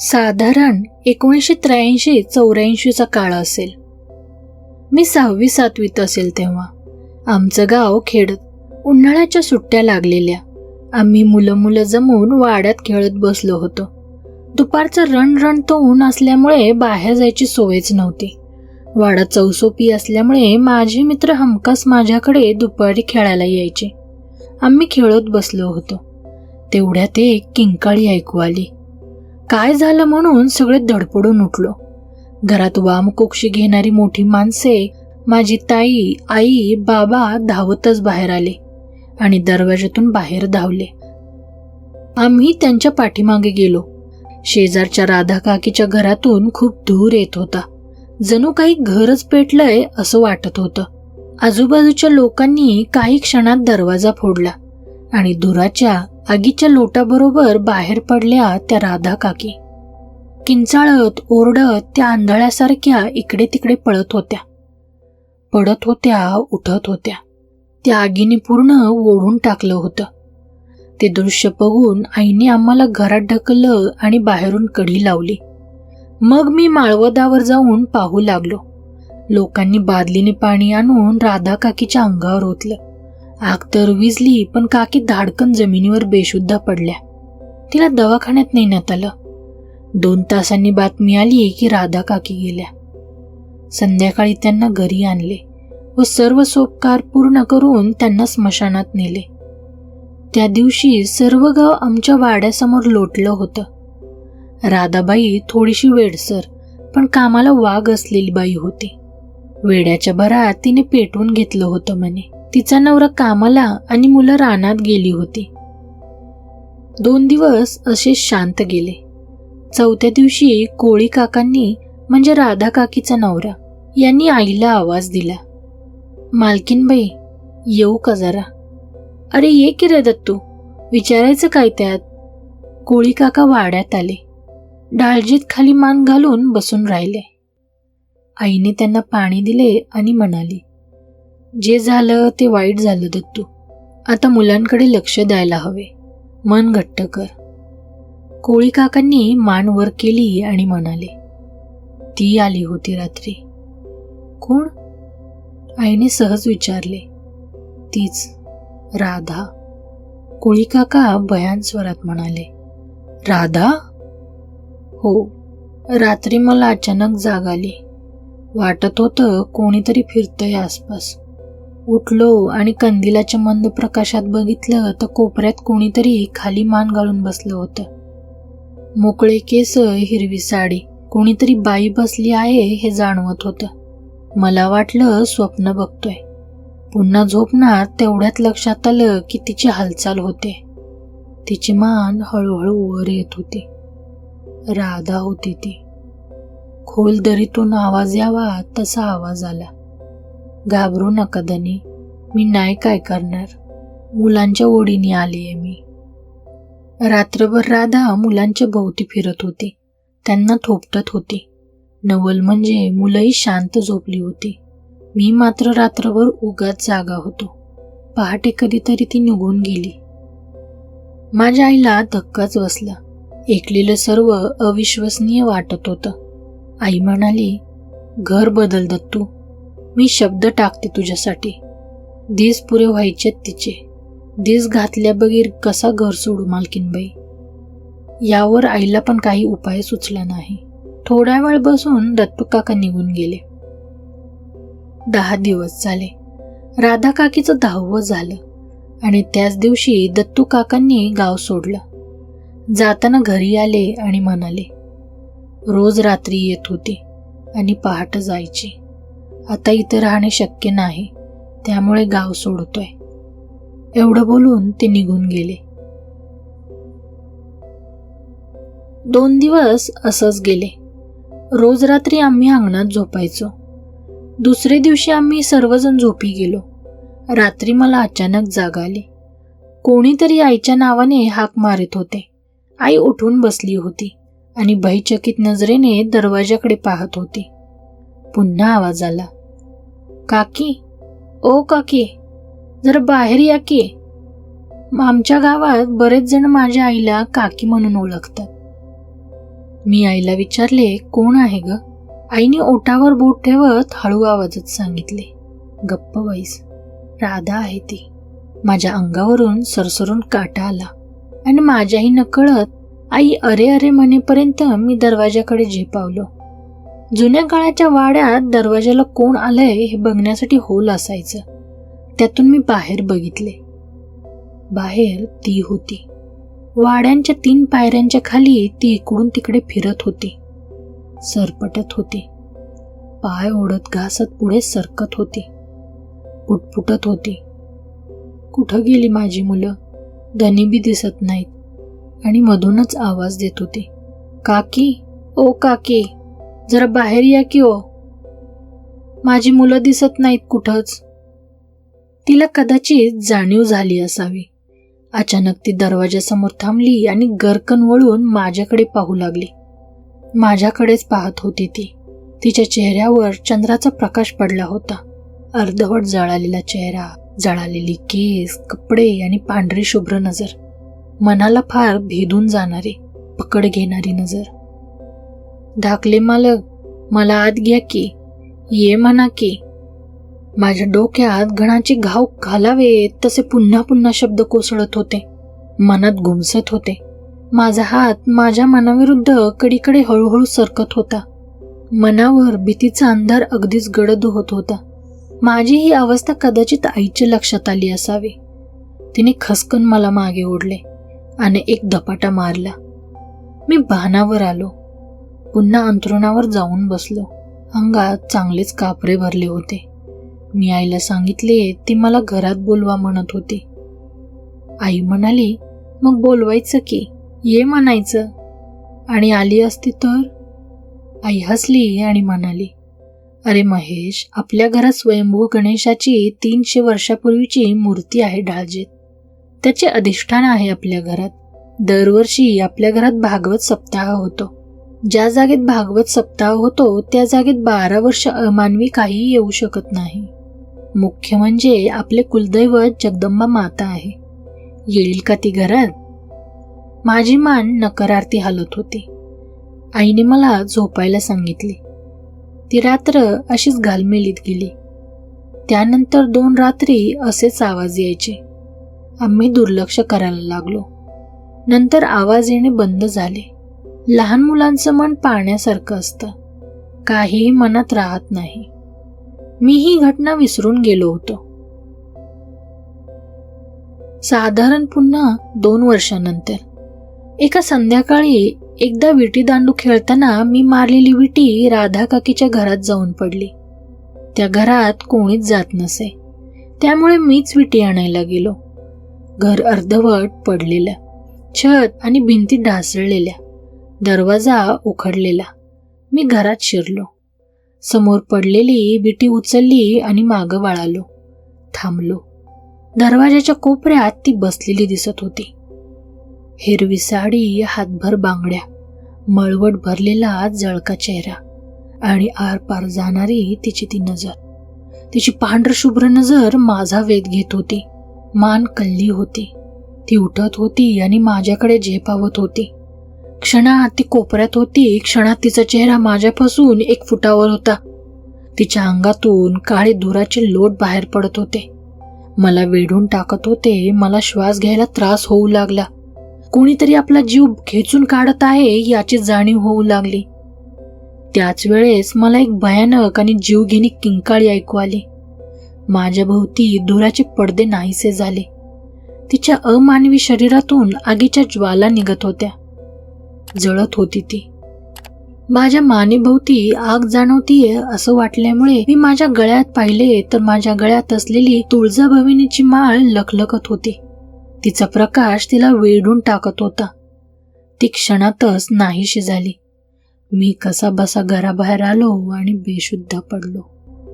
साधारण एकोणीसशे त्र्याऐंशी चौऱ्याऐंशीचा काळ असेल. मी सहावी सातवीत असेल तेव्हा. आमचं गाव खेडत उन्हाळ्याच्या सुट्ट्या लागलेल्या. आम्ही मुलं मुलं जमून वाड्यात खेळत बसलो होतो. दुपारचं रण तो ऊन असल्यामुळे बाहेर जायची सोयच नव्हती. वाडा चौसोपी असल्यामुळे माझे मित्र हमखास माझ्याकडे दुपारी खेळायला यायचे. आम्ही खेळत बसलो होतो. तेवढ्यात एक किंकाळी ऐकू आली. काय झालं म्हणून सगळे धडपडून उठलो. घरात वामकोक्षी घेणारी मोठी माणसे माझी ताई आई बाबा धावतच बाहेर आले आणि दरवाजातून बाहेर धावले. आम्ही त्यांच्या पाठीमागे गेलो. शेजारच्या राधा काकीच्या घरातून खूप धूर येत होता. जणू काही घरच पेटलंय असं वाटत होतं. आजूबाजूच्या लोकांनी काही क्षणात दरवाजा फोडला आणि धुराच्या आगीच्या लोटाबरोबर बाहेर पडल्या त्या राधा काकी किंचाळत ओरडत त्या आंधळ्यासारख्या इकडे तिकडे पळत होत्या. पडत होत्या उठत होत्या. त्या आगीने पूर्ण ओढून टाकलं होतं. ते दृश्य बघून आईने आम्हाला घरात ढकललं आणि बाहेरून कढी लावली. मग मी माळवदावर जाऊन पाहू लागलो. लोकांनी बादलीने पाणी आणून राधा काकीच्या अंगावर ओतलं. आग तर विजली पण काकी धाडकन जमिनीवर बेशुद्ध पडल्या. तिला दवाखान्यात नेण्यात आलं. दोन तासांनी बातमी आली की राधा काकी गेल्या. संध्याकाळी त्यांना घरी आणले व सर्व सोपकार पूर्ण करून त्यांना स्मशानात नेले. त्या दिवशी सर्व गाव आमच्या वाड्यासमोर लोटलं होतं. राधाबाई थोडीशी वेडसर पण कामाला वाघ असलेली बाई होती. वेड्याच्या भरात तिने पेटवून घेतलं होतं म्हणे. तिचा नवरा कामाला आणि मुलं रानात गेली होती. दोन दिवस असे शांत गेले. चौथ्या दिवशी कोळी काकांनी म्हणजे राधा काकीचा नवरा यांनी आईला आवाज दिला. मालकीनबाई येऊ का जरा? अरे ये की रे दत्तू विचारायचं काय त्यात? कोळी काका वाड्यात आले. डाळजीत खाली मान घालून बसून राहिले. आईने त्यांना पाणी दिले आणि म्हणाली जे झालं ते वाईट झालं दत्तू. आता मुलांकडे लक्ष द्यायला हवे. मन घट्ट कर. कोळी काकांनी मान वर केली आणि म्हणाले ती आली होती रात्री. कोण? आईने सहज विचारले तीच राधा. कोळी काका भयान स्वरात म्हणाले राधा? हो. रात्री मला अचानक जाग आली. वाटत होतं कोणीतरी फिरतंय आसपास. उठलो आणि कंदिलाच्या मंद प्रकाशात बघितलं तर कोपऱ्यात कोणीतरी खाली मान घालून बसलं होतं. मोकळे केस हिरवी साडी कोणीतरी बाई बसली आहे हे जाणवत होतं. मला वाटलं स्वप्न बघतोय. पुन्हा झोपणार तेवढ्यात लक्षात आलं की तिची हालचाल होते. तिची मान हळूहळू वर येत होती. राधा होती ती. खोल दरीतून आवाज यावा तसा आवाज आला. घाबरू नका धनी. मी नाही काय करणार. मुलांच्या ओढीने आलीये मी. रात्रभर राधा मुलांच्या भोवती फिरत होती. त्यांना थोपटत होती. नवल म्हणजे मुलंही शांत झोपली होती. मी मात्र रात्रभर उगाच जागा होतो. पहाटे कधीतरी ती निघून गेली. माझ्या आईला धक्काच बसला. ऐकलेलं सर्व अविश्वसनीय वाटत होतं. आई म्हणाली घर बदल दत्तू. मी शब्द टाकते तुझ्यासाठी. दिस पुरे व्हायचेत तिचे. दिस घातल्याबगीर कसा घर सोडू मालकीनबाई? यावर आईला पण काही उपाय सुचला नाही. थोड्या वेळ बसून दत्तू काका निघून गेले. दहा दिवस झाले. राधा काकीचं दहावं झालं आणि त्याच दिवशी दत्तू काकांनी गाव सोडलं. जाताना घरी आले आणि म्हणाले रोज रात्री येत होती आणि पहाट जायची. आता इथं राहणे शक्य नाही. त्यामुळे गाव सोडतोय. एवढं बोलून ते निघून गेले. दोन दिवस असंच गेले. रोज रात्री आम्ही अंगणात झोपायचो. दुसरे दिवशी आम्ही सर्वजण झोपी गेलो. रात्री मला अचानक जाग आली. कोणीतरी आईच्या नावाने हाक मारित होते. आई उठून बसली होती आणि भयचकित नजरेने दरवाजाकडे पाहत होती. पुन्हा आवाज आला. काकी ओ काकी जरा बाहेर या की. आमच्या गावात बरेच जण माझ्या आईला काकी म्हणून ओळखतात. मी आईला विचारले कोण आहे ग? आईने ओटावर बोट ठेवत हळू आवाजात सांगितले गप्प बाईस राधा आहे ती. माझ्या अंगावरून सरसरून काटा आला आणि माझ्याही नकळत आई अरे अरे म्हणेपर्यंत मी दरवाजाकडे झेपावलो. जुन्या काळाच्या वाड्यात दरवाजाला कोण आलंय हे बघण्यासाठी होल असायचं. त्यातून मी बाहेर बघितले. बाहेर ती होती. वाड्यांच्या तीन पायऱ्यांच्या खाली ती इकडून तिकडे फिरत होती. सरपटत होती. पाय ओढत घासत पुढे सरकत होती. पुटपुटत होती. कुठं गेली माझी मुलं? धनी बी दिसत नाहीत. आणि मधूनच आवाज देत होती. काकी? ओ काकी! जरा बाहेर या की ओ. माझी मुलं दिसत नाहीत कुठंच. तिला कदाचित जाणीव झाली असावी. अचानक ती दरवाजासमोर थांबली आणि गरकन वळून माझ्याकडे पाहू लागली. माझ्याकडेच पाहत होती ती. तिच्या चेहऱ्यावर चंद्राचा प्रकाश पडला होता. अर्धवट जळालेला चेहरा जळालेली केस कपडे आणि पांढरी शुभ्र नजर. मनाला फार भेदून जाणारी पकड घेणारी नजर. धाकले मालक मला आत घ्या की ये म्हणा की. माझ्या डोक्यात घणाचे घाव घालावेत तसे पुन्हा पुन्हा शब्द कोसळत होते. मनात घुमसत होते. माझा हात माझ्या मनाविरुद्ध कडीकडे हळूहळू सरकत होता. मनावर भीतीचा अंधार अगदीच गडद होत होता. माझी ही अवस्था कदाचित आईच्या लक्षात आली असावी. तिने खसकन मला मागे ओढले आणि एक धपाटा मारला. मी भानावर आलो. पुन्हा अंथरुणावर जाऊन बसलो. अंगात चांगलेच कापरे भरले होते. मी आईला सांगितले ती मला घरात बोलवा म्हणत होती. आई म्हणाली मग बोलवायचं की? ये म्हणायचं. आणि आली असती तर? आई हसली आणि म्हणाली अरे महेश आपल्या घरात स्वयंभू गणेशाची तीनशे वर्षापूर्वीची मूर्ती आहे ढाळजेत त्याचे अधिष्ठान आहे आपल्या घरात. दरवर्षी आपल्या घरात भागवत सप्ताह होतो. ज्या जागेत भागवत सप्ताह होतो त्या जागेत बारा वर्ष अमानवी काही येऊ शकत नाही. मुख्य म्हणजे आपले कुलदैवत जगदंबा माता आहे. येईल का ती घरात? माझी मान नकारार्थी हालत होती. आईने मला झोपायला सांगितले. ती रात्र अशीच घालमेलीत गेली. त्यानंतर दोन रात्री असेच आवाज यायचे. आम्ही दुर्लक्ष करायला लागलो. नंतर आवाज येणे बंद झाले. लहान मुलांचं मन पाण्यासारखं असतं. काहीही मनात राहत नाही. मी ही घटना विसरून गेलो होतो. साधारण पुन्हा दोन वर्षानंतर. एका संध्याकाळी एकदा विटी दांडू खेळताना मी मारलेली विटी राधा काकीच्या घरात जाऊन पडली. त्या घरात कोणीच जात नसे. त्यामुळे मीच विटी आणायला गेलो. घर अर्धवट पडलेलं. छत आणि भिंती ढासळलेल्या. दरवाजा उखडलेला मी घरात शिरलो. समोर पडलेली विटी उचलली आणि मागं वाळालो. थांबलो. दरवाजाच्या कोपऱ्यात ती बसलेली दिसत होती. हिरवी साडी हातभर बांगड्या मळवट भरलेला जळका चेहरा आणि आरपार जाणारी तिची ती नजर. तिची पांढरशुभ्र नजर माझा वेध घेत होती. मान कल्ली होती. ती उठत होती आणि माझ्याकडे झेपावत होती. क्षणात ती कोपऱ्यात होती. क्षणात तिचा चेहरा माझ्यापासून एक फुटावर होता. तिच्या अंगातून काळे धुराचे लोट बाहेर पडत होते. मला वेढून टाकत होते. मला श्वास घ्यायला त्रास होऊ लागला. कोणीतरी आपला जीव खेचून काढत आहे याची जाणीव होऊ लागली. त्याच वेळेस मला एक भयानक आणि जीवघेणी किंकाळी ऐकू आली. माझ्या भोवती धुराचे पडदे नाहीसे झाले. तिच्या अमानवी शरीरातून आगीच्या ज्वाला निघत होत्या. जळत होती ती. माझ्या मानेभोवती आग जाणवतीये असं वाटल्यामुळे मी माझ्या गळ्यात पाहिले तर माझ्या गळ्यात असलेली तुळजाभविनीची माळ लखलखत होती. तिचा प्रकाश तिला वेढून टाकत होता. ती क्षणातच नाहीशी झाली. मी कसा बसा घराबाहेर आलो आणि बेशुद्ध पडलो.